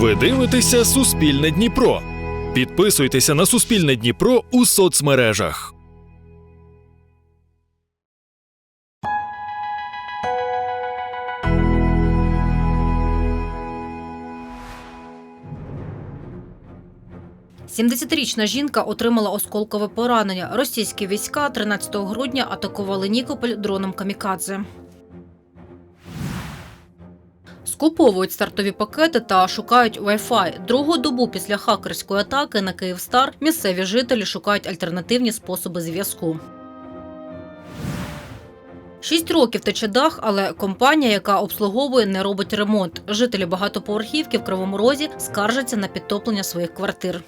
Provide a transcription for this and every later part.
Ви дивитеся Суспільне Дніпро. Підписуйтеся на Суспільне Дніпро у соцмережах. – 70-річна жінка отримала осколкове поранення. Російські війська 13 грудня атакували Нікополь дроном камікадзе. Скуповують стартові пакети та шукають Wi-Fi. Другу добу після хакерської атаки на Київстар місцеві жителі шукають альтернативні способи зв'язку. Шість років тече дах, але компанія, яка обслуговує, не робить ремонт. Жителі багатоповерхівки в Кривому Розі скаржаться на підтоплення своїх квартир.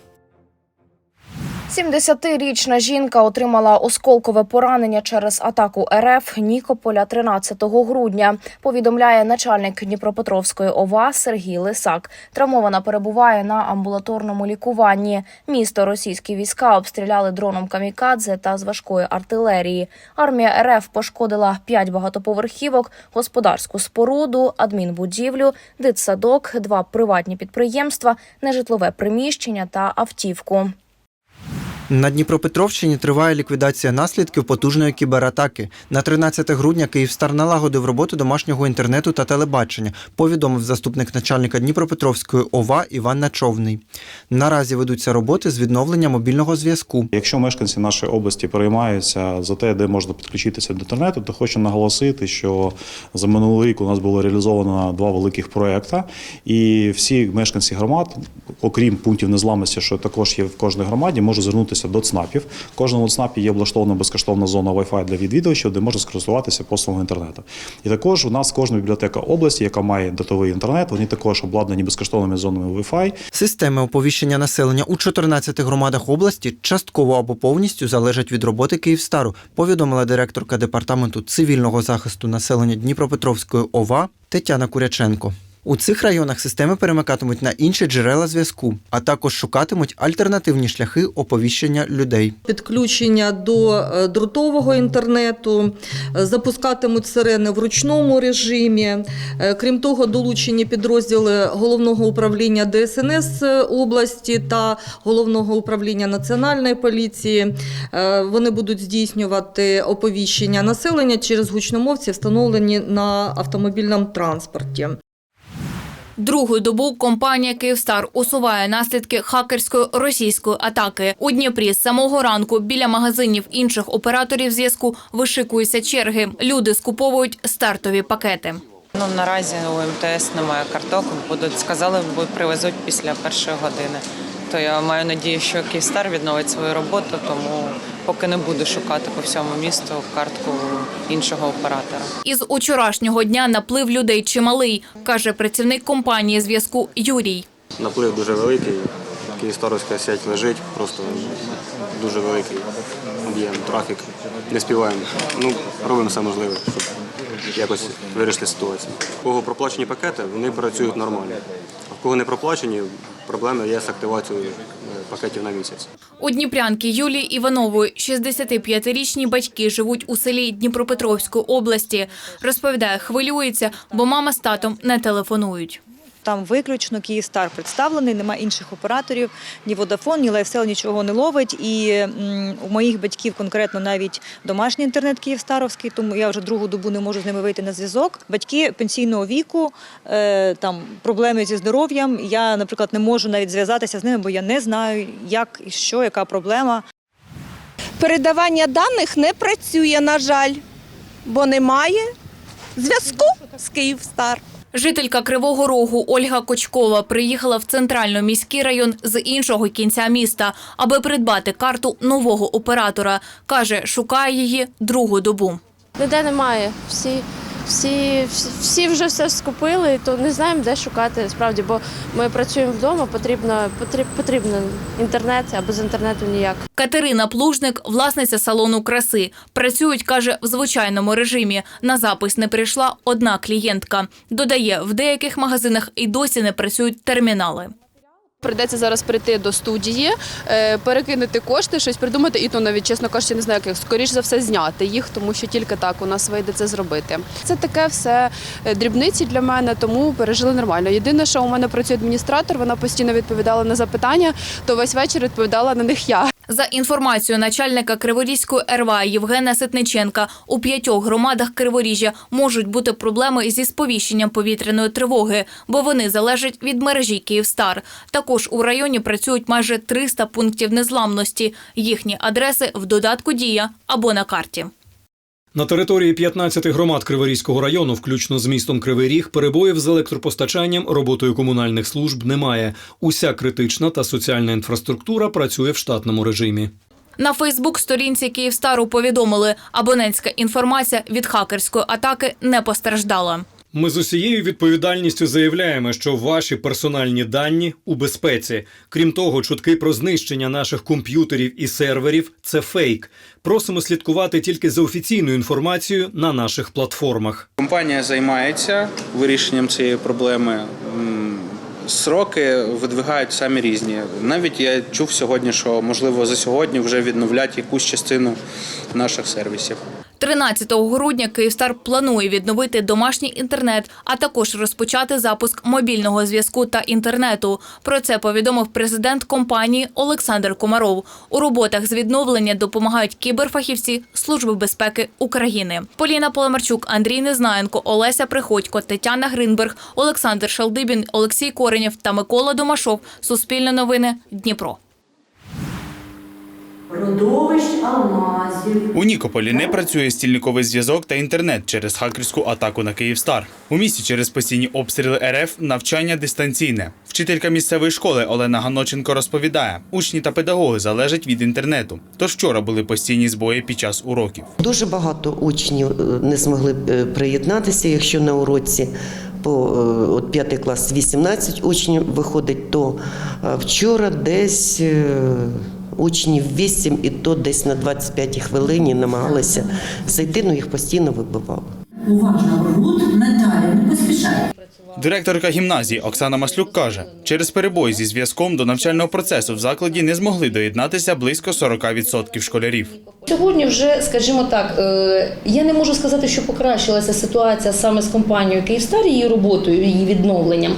70-річна жінка отримала осколкове поранення через атаку РФ Нікополя 13 грудня. Повідомляє начальник Дніпропетровської ОВА Сергій Лисак. Травмована перебуває на амбулаторному лікуванні. Місто російські війська обстріляли дроном камікадзе та з важкої артилерії. Армія РФ пошкодила п'ять багатоповерхівок, господарську споруду, адмінбудівлю, дитсадок, два приватні підприємства, нежитлове приміщення та автівку. На Дніпропетровщині триває ліквідація наслідків потужної кібератаки. На 13 грудня Київстар налагодив роботу домашнього інтернету та телебачення, повідомив заступник начальника Дніпропетровської ОВА Іван Начовний. Наразі ведуться роботи з відновлення мобільного зв'язку. Якщо мешканці нашої області переймаються за те, де можна підключитися до інтернету, то хочу наголосити, що за минулий рік у нас було реалізовано два великих проекти, і всі мешканці громад, окрім пунктів незламності, що також є в кожній громаді, можуть звернутися до ЦНАПів. В кожному ЦНАПі є облаштована безкоштовна зона Wi-Fi для відвідувачів, де можна скористуватися послугами інтернету. І також у нас кожна бібліотека області, яка має датовий інтернет, вони також обладнані безкоштовними зонами Wi-Fi. Системи оповіщення населення у 14 громадах області частково або повністю залежать від роботи Київстару, повідомила директорка департаменту цивільного захисту населення Дніпропетровської ОВА Тетяна Куряченко. У цих районах системи перемикатимуть на інші джерела зв'язку, а також шукатимуть альтернативні шляхи оповіщення людей. підключення до е, дротового інтернету, е, запускатимуть сирени в ручному режимі. Е, Крім того, долучені підрозділи головного управління ДСНС області та головного управління національної поліції. Вони будуть здійснювати оповіщення населення через гучномовці, встановлені на автомобільному транспорті. Другу добу компанія Київстар усуває наслідки хакерської російської атаки. У Дніпрі з самого ранку біля магазинів інших операторів зв'язку вишикуються черги. Люди скуповують стартові пакети. Ну наразі у МТС немає карток. Будуть сказали, бо привезуть після першої години. То я маю надію, що Київстар відновить свою роботу, тому поки не буду шукати по всьому місту картку іншого оператора. Із учорашнього дня наплив людей чималий, каже працівник компанії зв'язку Юрій. Наплив дуже великий. Київстаровська сеть лежить, просто дуже великий об'єм, трафік. Не співаємо. Ну, робимо все можливе, щоб якось вирішити ситуацію. У кого проплачені пакети, вони працюють нормально. А в кого не проплачені, проблеми є з активацією е, пакетів на місяць. У Дніпрянки Юлії Іванової 65-річні батьки живуть у селі Дніпропетровської області. Розповідає, хвилюється, бо мама з татом не телефонують. Там виключно Київстар представлений, немає інших операторів, ні Водафон, ні Лайфсел нічого не ловить. І у моїх батьків конкретно навіть домашній інтернет Київстаровський, тому я вже другу добу не можу з ними вийти на зв'язок. Батьки пенсійного віку, е, там проблеми зі здоров'ям. Я, наприклад, не можу навіть зв'язатися з ними, бо я не знаю, як і що, яка проблема. Передавання даних не працює, на жаль, бо немає зв'язку з Київстар. Жителька Кривого Рогу Ольга Кочкова приїхала в центрально-міський район з іншого кінця міста, аби придбати карту нового оператора. Каже, шукає її другу добу. Ніде немає. Всі, всі, всі, вже все скупили, то не знаємо, де шукати справді, бо ми працюємо вдома, потрібно, потріб, потрібен інтернет, а без інтернету ніяк. Катерина Плужник, власниця салону краси. Працюють, каже, в звичайному режимі. На запис не прийшла одна клієнтка. Додає, в деяких магазинах і досі не працюють термінали. Прийдеться зараз прийти до студії, е, перекинути кошти, щось придумати, і то навіть, чесно кажучи, не знаю, як скоріш за все зняти їх, тому що тільки так у нас вийде це зробити. Це таке все е, дрібниці для мене, тому пережили нормально. Єдине, що у мене працює адміністратор, вона постійно відповідала на запитання, то весь вечір відповідала на них я. За інформацією начальника Криворізької РВА Євгена Ситниченка, у п'ятьох громадах Криворіжжя можуть бути проблеми зі сповіщенням повітряної тривоги, бо вони залежать від мережі Київстар. Також у районі працюють майже 300 пунктів незламності. Їхні адреси в додатку Дія або на карті. На території 15 громад Криворізького району, включно з містом Кривий Ріг, перебоїв з електропостачанням, роботою комунальних служб немає. Уся критична та соціальна інфраструктура працює в штатному режимі. На Фейсбук-сторінці Київстару повідомили, абонентська інформація від хакерської атаки не постраждала. Ми з усією відповідальністю заявляємо, що ваші персональні дані у безпеці. Крім того, чутки про знищення наших комп'ютерів і серверів це фейк. Просимо слідкувати тільки за офіційною інформацією на наших платформах. Компанія займається вирішенням цієї проблеми. Сроки видвигають самі різні. Навіть я чув сьогодні, що можливо за сьогодні вже відновлять якусь частину наших сервісів. 13 грудня Київстар планує відновити домашній інтернет, а також розпочати запуск мобільного зв'язку та інтернету. Про це повідомив президент компанії Олександр Комаров. У роботах з відновлення допомагають кіберфахівці Служби безпеки України. Поліна Поломарчук, Андрій Незнаєнко, Олеся Приходько, Тетяна Гринберг, Олександр Шалдибін, Олексій Коренєв та Микола Домашов. Суспільне новини Дніпро. Родовищ алмазів. У Нікополі не працює стільниковий зв'язок та інтернет через хакерську атаку на Київстар. У місті через постійні обстріли РФ навчання дистанційне. Вчителька місцевої школи Олена Ганоченко розповідає, учні та педагоги залежать від інтернету. Тож вчора були постійні збої під час уроків. Дуже багато учнів е, не змогли е, приєднатися, якщо на уроці по е, от 5 клас 18 учнів виходить, то вчора десь учнів 8 і то десь на 25 хвилині намагалися зайти, але їх постійно вибивали. Уважно рвут, Наталя, не поспішай. Директорка гімназії Оксана Маслюк каже, через перебої зі зв'язком до навчального процесу в закладі не змогли доєднатися близько 40% школярів. Сьогодні вже, скажімо так, е, я не можу сказати, що покращилася ситуація саме з компанією Київстар, її роботою, її відновленням.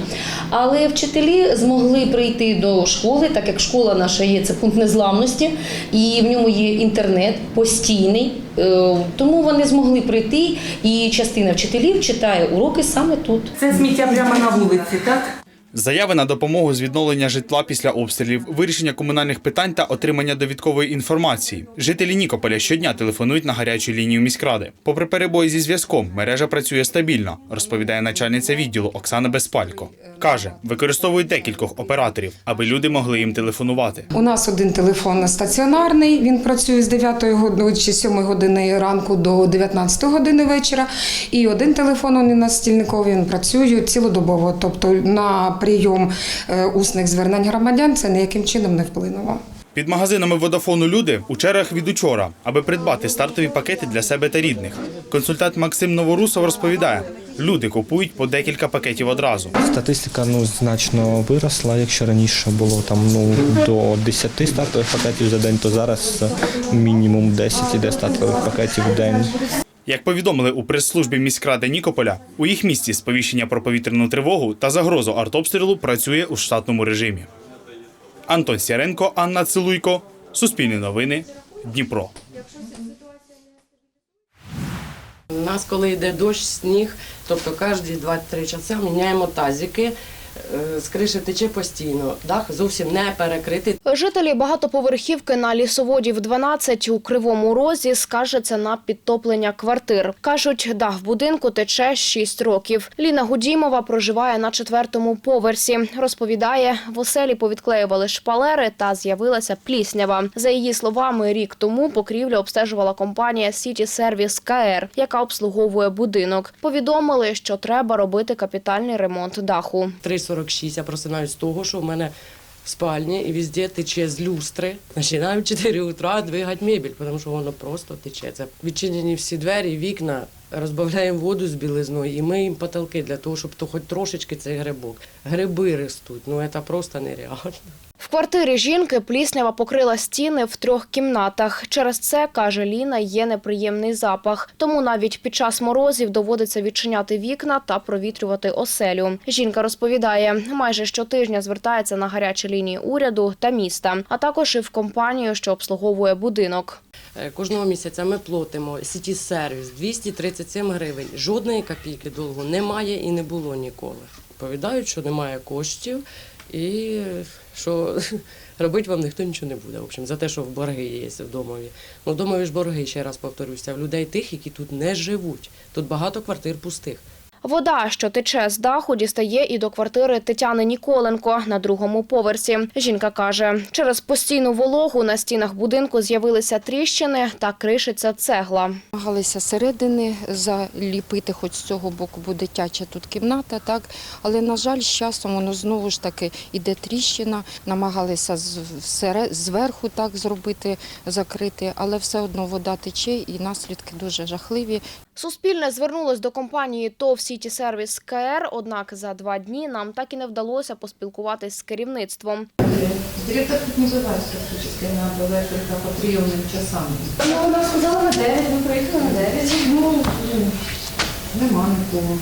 Але вчителі змогли прийти до школи, так як школа наша є, це пункт незламності, і в ньому є інтернет постійний. Е, Тому вони змогли прийти, і частина вчителів читає уроки саме тут. Це сміття прямо на вулиці, так? Заяви на допомогу з відновлення житла після обстрілів, вирішення комунальних питань та отримання довідкової інформації. Жителі Нікополя щодня телефонують на гарячу лінію міськради. Попри перебої зі зв'язком, мережа працює стабільно, розповідає начальниця відділу Оксана Безпалько. Каже, використовують декількох операторів, аби люди могли їм телефонувати. У нас один телефон стаціонарний. Він працює з 9 години чи 7 години ранку до 19 години вечора. І один телефон у нас стільниковий працює цілодобово. Тобто на прийом е, усних звернень громадян це ніяким чином не вплинуло. Під магазинами водофону люди у чергах від учора, аби придбати стартові пакети для себе та рідних. Консультант Максим Новорусов розповідає, люди купують по декілька пакетів одразу. Статистика ну значно виросла. Якщо раніше було там ну до 10 стартових пакетів за день, то зараз мінімум 10 іде стартових пакетів в день. Як повідомили у прес-службі міськради Нікополя, у їх місті сповіщення про повітряну тривогу та загрозу артобстрілу працює у штатному режимі. Антон Сяренко, Анна Цилуйко, Суспільні новини, Дніпро. У нас, коли йде дощ, сніг, тобто кожні 2-3 часи міняємо тазики. Е, З криші тече постійно, дах зовсім не перекритий. Жителі багатоповерхівки на лісоводів 12 у Кривому Розі скаржаться на підтоплення квартир. Кажуть, дах будинку тече 6 років. Ліна Гудімова проживає на четвертому поверсі. Розповідає, в оселі повідклеювали шпалери та з'явилася пліснява. За її словами, рік тому покрівлю обстежувала компанія Сіті Сервіс КР, яка обслуговує будинок. Повідомили, що треба робити капітальний ремонт даху. 3,46 я просинаюсь з того, що в мене в спальні і везде тече з люстри. Починаю в 4 утра двигати мебель, тому що воно просто тече. Це відчинені всі двері, вікна, розбавляємо воду з білизною і миємо потолки для того, щоб то хоч трошечки цей грибок. Гриби ростуть, ну це просто нереально. В квартирі жінки пліснява покрила стіни в трьох кімнатах. Через це, каже Ліна, є неприємний запах. Тому навіть під час морозів доводиться відчиняти вікна та провітрювати оселю. Жінка розповідає, майже щотижня звертається на гарячі лінії уряду та міста, а також і в компанію, що обслуговує будинок. Е, Кожного місяця ми платимо сіті сервіс 237 гривень. Жодної копійки довго немає і не було ніколи. Повідають, що немає коштів і що робити вам ніхто нічого не буде. В общем, за те, що в борги є в домові. Ну, в домові ж борги, ще раз повторюся, в людей тих, які тут не живуть. Тут багато квартир пустих. Вода, що тече з даху, дістає і до квартири Тетяни Ніколенко на другому поверсі. Жінка каже, через постійну вологу на стінах будинку з'явилися тріщини та кришиться цегла. Намагалися середини заліпити, хоч з цього боку, бо дитяча тут кімната, так. Але, на жаль, з часом воно знову ж таки іде тріщина. Намагалися зверху так зробити, закрити, але все одно вода тече і наслідки дуже жахливі. Суспільне звернулось до компанії ТОВ Сіті Сервіс КР, однак за два дні нам так і не вдалося поспілкуватись з керівництвом. Директор тут називається фактично на електрика по прийомним часам. Ну, вона сказала на 9, ми приїхали на 9. Ну, нема нікого.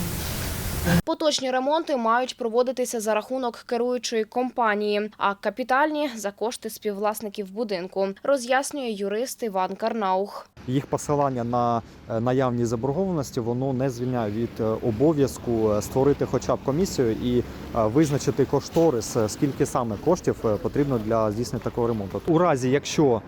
Поточні ремонти мають проводитися за рахунок керуючої компанії, а капітальні за кошти співвласників будинку, роз'яснює юрист Іван Карнаух. Їх посилання на е, наявні заборгованості воно не звільняє від е, обов'язку е, створити хоча б комісію і визначити кошторис, скільки саме коштів потрібно для здійснення такого ремонту. У разі, якщо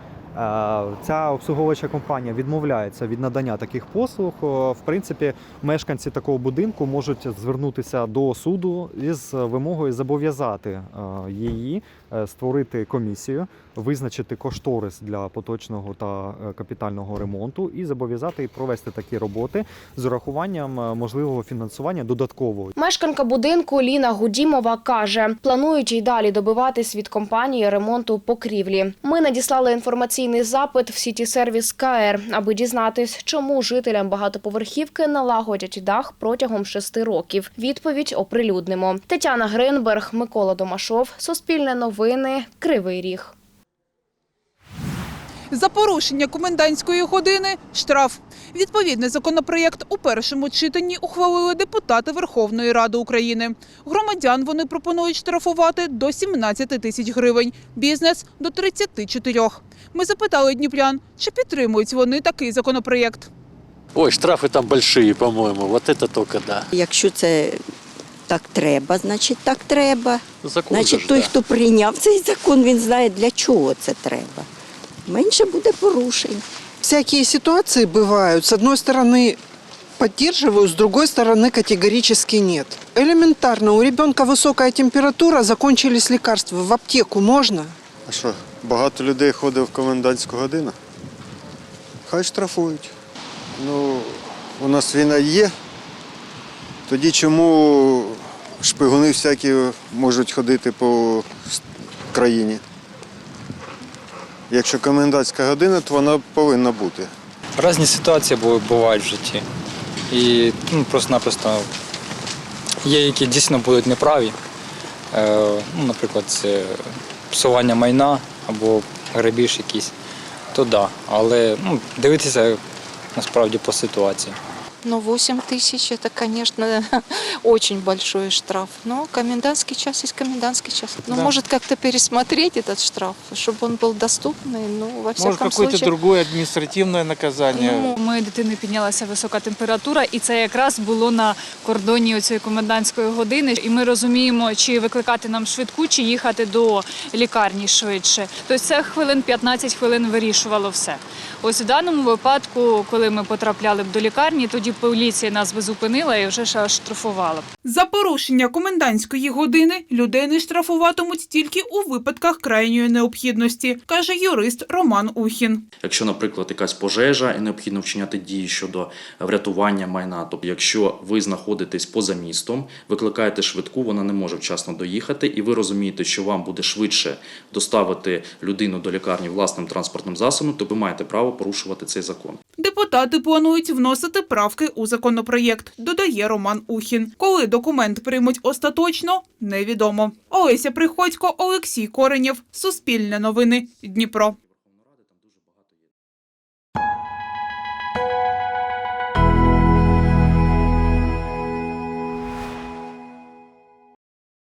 ця обслуговуюча компанія відмовляється від надання таких послуг, е, в принципі, мешканці такого будинку можуть звернутися до суду із вимогою зобов'язати е, її е, створити комісію, визначити кошторис для поточного та е, капітального ремонту і зобов'язати провести такі роботи з урахуванням е, можливого фінансування додаткового. Мешканка будинку Ліна Гудімова каже, планують й далі добиватись від компанії ремонту покрівлі. Ми надіслали інформаційний запит в сіті сервіс КР, аби дізнатись, чому жителям багатоповерхівки налагодять дах протягом шести років. Відповідь оприлюднимо. Тетяна Гринберг, Микола Домашов, Суспільне новини, Кривий Ріг. За порушення комендантської години штраф. Відповідний законопроєкт у першому читанні ухвалили депутати Верховної Ради України. Громадян вони пропонують штрафувати до 17 тисяч гривень, бізнес – до 34. Ми запитали дніпрян, чи підтримують вони такий законопроєкт. Ой, штрафы там большие, по-моему. Вот это только да. Якщо це так треба, значить так треба. Закон значить, же ж, той, да. хто прийняв цей закон, він знає, для чого це треба. Менше буде порушень. Всякие ситуации бывают. С одной стороны, поддерживаю, с другой стороны, категорически нет. Элементарно, у ребенка высокая температура, закончились лекарства. В аптеку можно? А що, багато людей ходить в комендантську годину? Хай штрафують. Ну, у нас війна є. тоді чому шпигуни всякі можуть ходити по країні? Якщо комендантська година, то вона повинна бути. Різні ситуації бувають в житті. І ну, просто-напросто є, які дійсно будуть неправі. Е, ну, наприклад, це псування майна або грабіж якийсь, то. Да. Але ну, дивитися насправді по ситуації Ну, 8 тысяч это, конечно, очень большой штраф. Но комендантский час есть комендантский час. Ну, Да. может, как-то пересмотреть этот штраф, чтобы он был доступный, ну, во Может, всяком какое-то случае. другое административное наказание. Ну, У моєї дитини піднялася висока температура, і це якраз було на кордоні цієї комендантської години. І ми розуміємо, чи викликати нам швидку, чи їхати до лікарні швидше. Тобто це хвилин 15 хвилин вирішувало все. Ось у даному випадку, коли ми потрапляли б до лікарні, тоді поліція нас би зупинила і вже аж штрафувала. За порушення комендантської години людей не штрафуватимуть тільки у випадках крайньої необхідності, каже юрист Роман Ухін. Якщо, наприклад, якась пожежа і необхідно вчиняти дії щодо врятування майна, тобто якщо ви знаходитесь поза містом, викликаєте швидку, вона не може вчасно доїхати, і ви розумієте, що вам буде швидше доставити людину до лікарні власним транспортним засобом, то ви маєте право порушувати цей закон. Депутати планують вносити правки правки у законопроєкт, додає Роман Ухін. Коли документ приймуть остаточно, невідомо. Олеся Приходько, Олексій Коренєв, Суспільне новини, Дніпро.